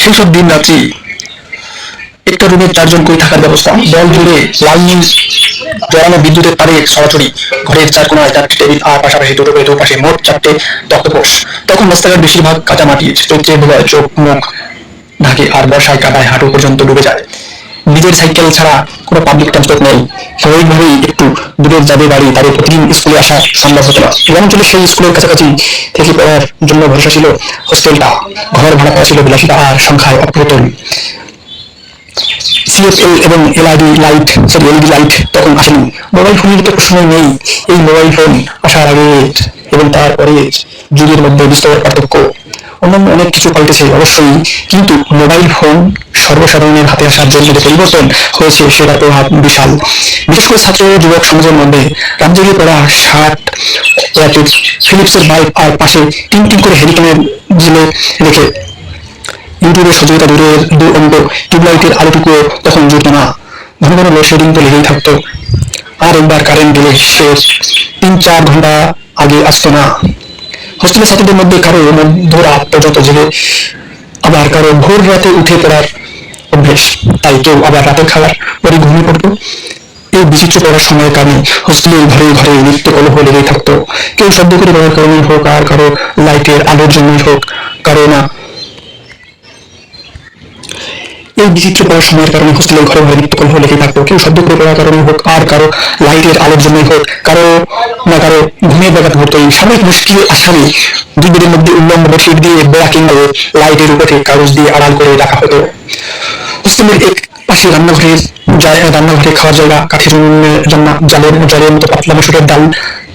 সেই সব দিন রাত্রি। একটা রুমে চারজন করে থাকার ব্যবস্থা। দল জুড়ে লাল নীল জড়ানো বিদ্যুতের তারে সরাসরি ঘরের চার কোনায় চারটি টেবিল আর পাশাপাশি দুটো করে দুপাশে মোট চারটে তক্তপোষ তখন রাস্তাঘাট বেশিরভাগ কাঁচা মাটি চোখ, মুখ ঢাকে আর বর্ষায় কাদায় হাঁটু পর্যন্ত ডুবে যায়। নিজের সাইকেল ছাড়া কোনো পাবলিক ট্রান্সপোর্ট নেই। স্বাভাবিকভাবেই একটু দূরের যাদের বাড়ি তাদের প্রতিদিন স্কুলে আসা সম্ভব হতো না। গ্রামাঞ্চলে সেই স্কুলের কাছাকাছি থেকে পড়ার জন্য ভরসা ছিল হোস্টেলটা ঘর ভাড়া করা ছিল বিলাসিতা আর সংখ্যায় অপ্রতুল। সিএফএল এবং LID light sorry LED light তখন আসেনি। মোবাইল ফোনের তো প্রশ্নই নেই। এই মোবাইল ফোন আসার আগে এবং তারপরে যুগের মধ্যে বিস্তর পার্থক্য। অন্যান্য অনেক কিছু পাল্টেছে অবশ্যই। কিন্তু মোবাইল ফোন সর্বসাধারণের হাতে আসার জন্য যে পরিবর্তন হয়েছে, সেটার প্রভাব বিশাল। বিশেষ করে ছাত্র যুবক সমাজের মধ্যে রাজ্যে পড়া ষাট ওয়াটের ফিলিপসের বাইক আর পাশে টিম টিম করে হেলিকনের জিলে রেখে ইউটিউবের সজীবতা দূরের দু অঙ্গ টিউবলাইটের আলোটুকুও তখন জুটত না। ঘন ঘন লোডশেডিং তো লেগেই থাকতো। আর একবার কারেন্ট দিলে সে তিন চার ঘণ্টা আগে আসতো না। হোস্টেলের ছাত্রদের মধ্যে কারও মধ্যরাত আত্মজাত জেগে আবার কারও ভোর রাতে উঠে পড়ার অভ্যেস। তাই কেউ আবার রাতে খাবার পরে ঘুমিয়ে পড়তো। এই বিচিত্র পড়ার সময় কারণে হোস্টেলের ঘরে ঘরে নিত্য কলহ লেগে থাকতো। কেউ শব্দ করে বলার কারণে হোক আর কারও লাইটের আলোর জন্যই হোক, কারও না। এই বিচিত্র সময়ের কারণে হোস্টেলের ঘরে ঘরে নিত্য কলহ লেগে থাকতো? কেউ শব্দ করে পড়ার কারণে হোক, আর কারও লাইটের আলোর জন্যই হোক, কারও না কারও ঘুমিয়ে ব্যাঘাত ঘটতো এই সাময়িক মুশকিল আসামে বেডের মধ্যে উল্লম্ব বেডশিট দিয়ে বেড়া কিংবা লাইটের উপরে কাগজ দিয়ে আড়াল করে রাখা হতো। হোস্টেলের এক পাশে রান্নাঘরের রান্নাঘরে খাওয়ার জায়গা, কাঠের রান্না জালের জলের মতো পাতলা মসুরের ডাল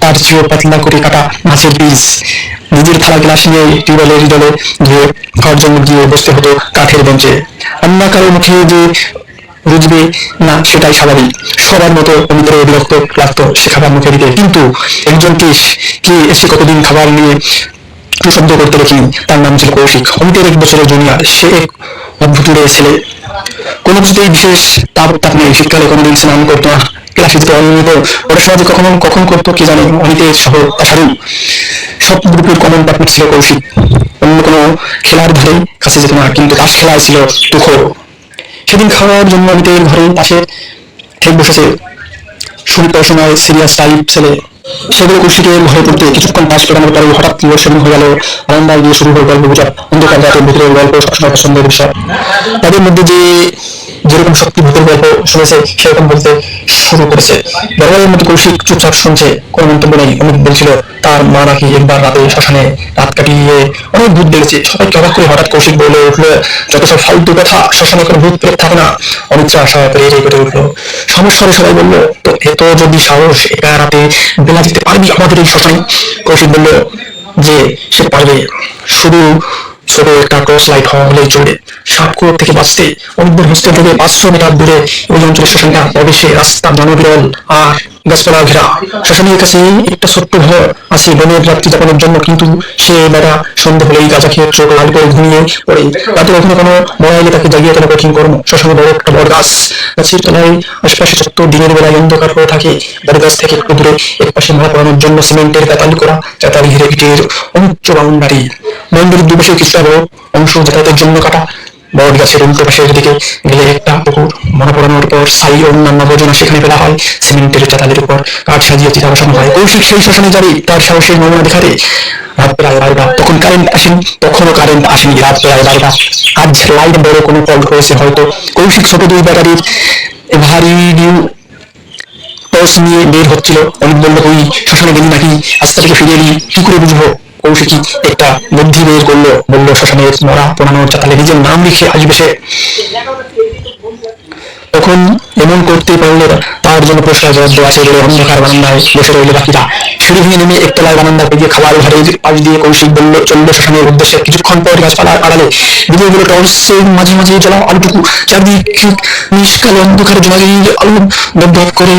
তার চেয়েও পাতলা করে কাটা মাছের পিস। নিজের থালা গ্লাস নিয়ে টিউবওয়েলের জলে ধুয়ে খাওয়ার জন্য গিয়ে বসতে হতো কাঠের বেঞ্চে। রান্না কারও মুখে যে রুজবে না, সেটাই স্বাভাবিক। সবার মতো অমিতেরও বিরক্ত লাগতো সে খাবার মুখে দিতে। কিন্তু একজনকে কে এসে কতদিন খাবার নিয়ে শব্দ করতে দেখিনি তার নাম ছিল কৌশিক। অমিতের এক বছরের জুনিয়ার সে এক অদ্ভুতুরে ছেলে। কোনো কিছুতেই বিশেষ তাপ তাপ নেই। শীতকালে কোনোদিন স্নান করতো না। ক্লাসে যেতে অনিয়মিত ওরা সমাজে কখন কখন করতো কি জানে অমিতের সহ তাছাড়ু সব গ্রুপের কমন পার্টনার ছিল কৌশিক। অন্য কোনো খেলার ধারে কাছে যেত না, কিন্তু তাস খেলায় ছিল তুখো সেদিন খাওয়ার জন্য অমিতের ঘরের পাশে ঠিক বসেছে। শুরু পড়াশোনায় সিরিয়াস টাইপ ছেলে। সেগুলো কৌশিকের ঘরে পড়তে কিছুক্ষণ পাশ কাটানোর পরে হঠাৎ সেদিন হয়ে গেল। বারান্দায় গিয়ে শুরু হয়ে গল্প গুজব অন্ধকার রাতের ভিতরের গল্প সবসময় পছন্দের বিষয়। তাদের মধ্যে যে যেরকম শক্তি ভূতের গল্প শুনেছে, সেরকম বলতে শুরু করেছে। বড়বারের মতো কৌশিক চুপচাপ শুনছে, কোনো মন্তব্য নেই অমিত বলছিল তার মা নাকি একবার রাতে শ্মশানে রাত কাটিয়ে অনেক ভূত দেখেছে। সবাইকে অবাক করে হঠাৎ কৌশিক বলে উঠল, যত সব ফালতু কথা, শ্মশানে কোনো ভূত প্রেত থাকে না। অমিত শাহ আশা করে রেগে করে উঠল। সমস্যারে সবাই বলল, তো এত যদি সাহস, একা রাতে বেলা যেতে পারবি আমাদের এই শ্মশানে? কৌশিক বলল, যে সে পারবে। শুধু ছোট একটা ক্রস লাইট হওয়া হলেই চলবে সাতকুয়ো থেকে বাঁচতে অনেকদিন হোস্টেল থেকে পাঁচশো মিটার দূরে ওই অঞ্চলের শ্মশানটা প্রবেশে রাস্তা জনবিরল আর গাছপালা ঘেরা। শ্মশানের কাছে একটা ছোট্ট ঘর আছে, বনের রাত্রি যাপনের জন্য, কিন্তু সে বেড়া সন্ধ্যে হলেই গাঁজা খেয়ে চোখ লাল করে ঘুমিয়ে পড়ে। রাতে কখনো কোনো মরা এলে তাকে জাগিয়ে তোলা কঠিন কর্ম। শ্মশানে বড় একটা বড় গাছ। গাছের তলায় আশপাশে চত্বর দিনের বেলায় অন্ধকার হয়ে থাকে। বড় গাছ থেকে একটু দূরে এক পাশে মারা পড়ানোর জন্য সিমেন্টের পেতাল করা চাতাল ঘিরে ইটের অনুচ্চ বাউন্ডারি। মন্দিরের দুপাশে কিছুটা বড় অংশ যাতায়াতের জন্য কাটা। বট গাছের উল্টো পাশের দিকে গেলে একটা পুকুর। মনে পড়ানোর পর সাই অন্যান্য আবর্জনা সেখানে ফেলা হয়। সিমেন্টের চাতালের উপর কাঠ সাজিয়ে চিতা বসানো হয়। কৌশিক সেই শ্মশানে যাবে, তার সাহসের নমুনা দেখাতে রাত প্রায় বারোটা তখন কারেন্ট আসেনি, তখনও কারেন্ট আসেনি। রাত প্রায় বারোটা আজ লাইট বড় কোনো ফল্ট হয়েছে হয়তো। কৌশিক ছোট দুই ব্যাটারির ভারী নিউ টর্চ নিয়ে বের হচ্ছিল। অনেক বলল, ওই শ্মশানে গেলি নাকি? আস্তে থেকে ফিরে এলি কি করে বুঝব? কৌশিকী একটা বুদ্ধি বের করল। বলল, শ্মশানের মরা পোড়ানোর চাতালে নিজের নাম লিখে আসবে সে। তখন এমন করতে পারল তার জন্য পুরস্কার জবাব বলে অন্ধকার বারান্দায় বসে রইল বাকিরা। সিঁড়ি ভেঙে নেমে একতলায় বারান্দা খাবার ঘরে পাশ দিয়ে কৌশিক বলল চলল শ্মশানের উদ্দেশ্যে কিছুক্ষণ পর গাছপালার আড়ালে দিদিরগুলো টর্চের মাঝে মাঝে জ্বলা আলোটুকু। চারদিক নিষ্কালে অন্ধকার জমা গিয়ে আলো দপ করে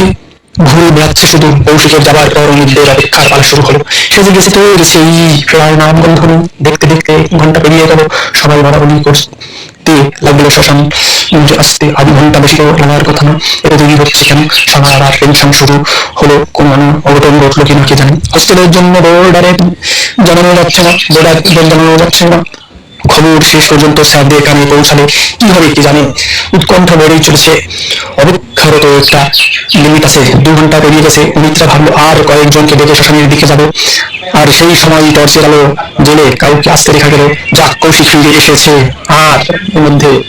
ঘুরে বেড়াচ্ছে শুধু কৌশিকের যাবার পর অমিতদের অপেক্ষার পালা শুরু হলো। সে যে গেছে তো সেই প্রায় নাম বন্ধন দেখতে দেখতে ঘণ্টা পেরিয়ে গেল, সবাই বলাবলি করতে লাগল শ্মশান। আসতে আধ ঘণ্টা বেশি লাগার কথা না, এত দেরি হচ্ছে কেন? সবার আর টেনশন শুরু হলো, কোন অঘটন ঘটলো কিনা কে জানে? হোস্টেলের জন্য বোর্ডারে জানানো যাচ্ছে না বোর্ডার জানানো যাচ্ছে না। খবর শেষ পর্যন্ত স্যারদের কানে পৌঁছালে কি হবে কি জানে? উৎকণ্ঠা বেড়েই চলেছে। অপেক্ষারত একটা লিমিট আছে, দু ঘণ্টা পেরিয়ে গেছে। মিত্রা ভাবলো, আর কয়েকজনকে ডেকে শ্মশানের দিকে যাবে। আর সেই সময় টর্চের আলো জেলে কাউকে আসতে দেখা গেল যাক কৌশিক ফিরে এসেছে আর মধ্যে।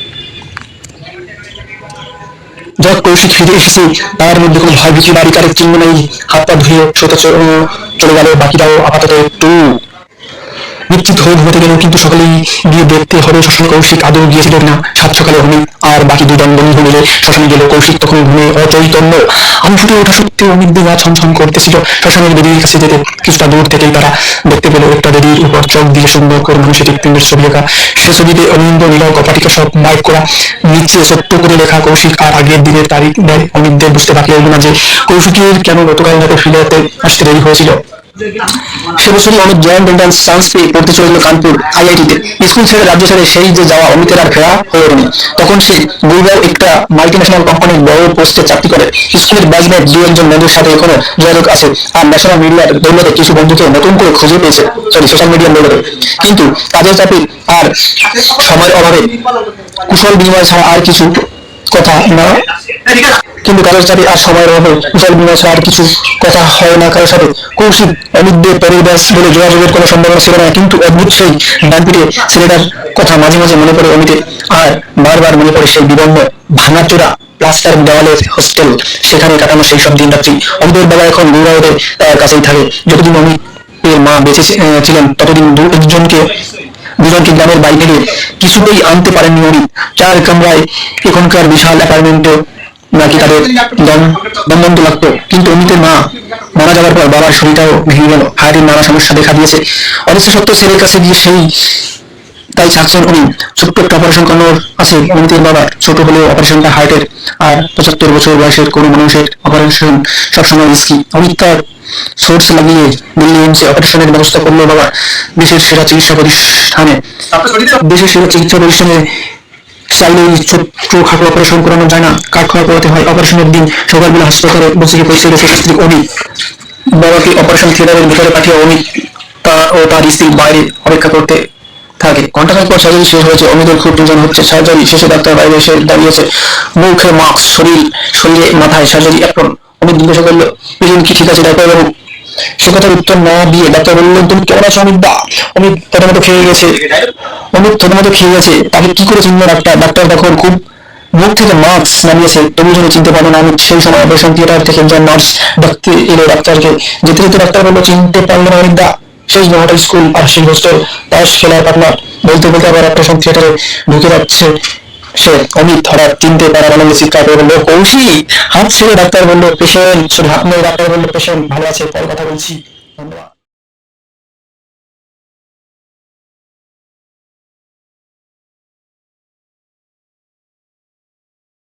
যাক কৌশিক ফিরে এসেছে, তার মধ্যে কোনো ভয় ভীতি বাড়ি কারের চিহ্ন নেই। হাত পা ধুয়ে চ- চলে গেল। বাকিরাও আপাতত একটু নিশ্চিত হয়ে ঘুমাতে গেল কিন্তু সকালেই গিয়ে দেখতে হবে, শ্মশানে কৌশিক আদৌ গিয়েছিল না সাত সকালে অমিত আর বাকি দুজন বন্ধু মিলে শ্মশানে গেল কৌশিক তখন ঘুমে অচৈতন্য। আমি ফুটে ওঠা সত্যি অমিত দেওয়া ছমছম করতেছিল। শ্মশানের বেদির কাছে যেতে কিছুটা দূর থেকেই তারা দেখতে পেল একটা বেদির উপর চোখ দিয়ে সুন্দর করে মানুষের হৃৎপিণ্ডের ছবি আঁকা। সে ছবিতে অনিন্দ নীল কপাটিকা সব বাইক করা, নিচে সত্য করে লেখা কৌশিক আর আগের দিনের তারিখ দেয় অমিতদের বুঝতে বাকি না যে কৌশিকের কেন গতকাল রাতে ফিরে আসতে দেরি হয়েছিল। সে বছরই অমিত জয়েন্ট এন্ট্রান্স চান্স পেয়ে পড়তে কানপুর আইআইটিতে স্কুল ছেড়ে রাজ্য ছেড়ে সেই যে যাওয়া অমিতের আর ফেরা হয়ে ওঠেনি তখন সে একটা কোম্পানির বড় পোস্টে চাকরি করে। স্কুলের ব্যাচমেট দু একজন বন্ধুর সাথে এখনও যোগাযোগ আছে। আর ন্যাশনাল মিডিয়ার দৌলতে কিছু বন্ধুকে নতুন করে খুঁজে পেয়েছে। সরি সোশ্যাল মিডিয়ার দৌলতে কিন্তু কাজের চাপে আর সময়ের অভাবে কুশল বিনিময় ছাড়া আর কিছু কথা না। কিন্তু কারোর সাথে আর সময়ের অভাবে কুশল বিনিময় ছাড়া আর কিছু কথা হয় না কারোর সাথে। কৌশিক অমিতদের পরের বলে যোগাযোগের কোনো সম্ভাবনা ছিল না, কিন্তু অদ্ভুত সেই ডানপিটে ছেলেটার কথা মাঝে মাঝে মনে পড়ে অমিতে। আর বারবার মনে পড়ে সেই বিবর্ণ ভাঙাচোরা প্লাস্টার দেওয়ালের হোস্টেল, সেখানে কাটানো সেই সব দিন রাত্রি অমিতের বাবা এখন গৌরবের কাছেই থাকে। যতদিন অমিতের মা বেঁচে ছিলেন, ততদিন দু একজনকে দুজনকে গ্রামের বাইরে কিছুতেই আনতে পারেননি অরিত। চার কামরায় এখনকার বিশাল অ্যাপার্টমেন্টে নাকি তাদের দম দমবন্ধ লাগতো। কিন্তু অমিতের মা মারা যাওয়ার পর বাবার শরীরটাও ভেঙে গেল। হার্টের নানা সমস্যা দেখা দিয়েছে। অথচ সত্য ছেলের কাছে গিয়ে সেই তাই ছাড়ছেন উনি ছোট্ট একটা অপারেশন করানোর আছে অমিতের বাবার। ছোট হলেও অপারেশনটা হার্টের আর পঁচাত্তর বছর বয়সের কোনো মানুষের অপারেশন সবসময় রিস্কি অমিত তার সোর্স লাগিয়ে দিল্লি এমসে অপারেশনের ব্যবস্থা করল বাবা দেশের সেরা চিকিৎসা প্রতিষ্ঠানে। দেশের সেরা চিকিৎসা প্রতিষ্ঠানে চাইলে ছোট্ট খাটো অপারেশন করানো যায় না। কাঠ খড় করাতে হয় অপারেশনের দিন। সকালবেলা হাসপাতালে বসে পৌঁছে গেছে স্ত্রী অমিত। বাবাকে অপারেশন থিয়েটারের ভিতরে পাঠিয়ে অমিত তা ও তার স্ত্রী বাইরে অপেক্ষা করতে থাকে ঘন্টাখানেক পর সার্জারি শেষ হয়েছে। অমিতের খুব টেনশন হচ্ছে সার্জারি। শেষে ডাক্তার বাইরে এসে দাঁড়িয়েছে। মুখে মাস্ক শরীর, শরীরে মাথায় সার্জারি অ্যাপ্রন অমিত জিজ্ঞাসা করল পেশেন্ট কি ঠিক আছে ডাক্তার বাবু সে কথার উত্তর না দিয়ে ডাক্তার বললেন তুমি কেমন আছো, অমিত দা? অমিত প্রথমত খেয়ে গেছে। অমিত প্রথমত খেয়ে গেছে। তাকে কি করে চিনলো ডাক্তার? ডাক্তার দেখো খুব মুখ থেকে মাস্ক নামিয়েছে। তবু যেন চিনতে পারল না আমি সেই সময় অপারেশন থিয়েটার থেকে একজন নার্স ডাকতে এলো ডাক্তারকে। যেতে যেতে ডাক্তার বলল, চিনতে পারল না, অমিত দা। শেষ মহাটাল স্কুল আর সেই হোস্টেল তাস খেলার পাটনা বলতে বলতে আবার একটা সব থিয়েটারে ঢুকে যাচ্ছে। সে অমিত হঠাৎ তিনটে আনন্দে চিৎকার করে বলল, কৌশিক, হাত ছেড়ে ডাক্তার বলল পেশেন্ট ডাক্তার বলল পেশেন্ট ভালো আছে, পরে কথা বলছি।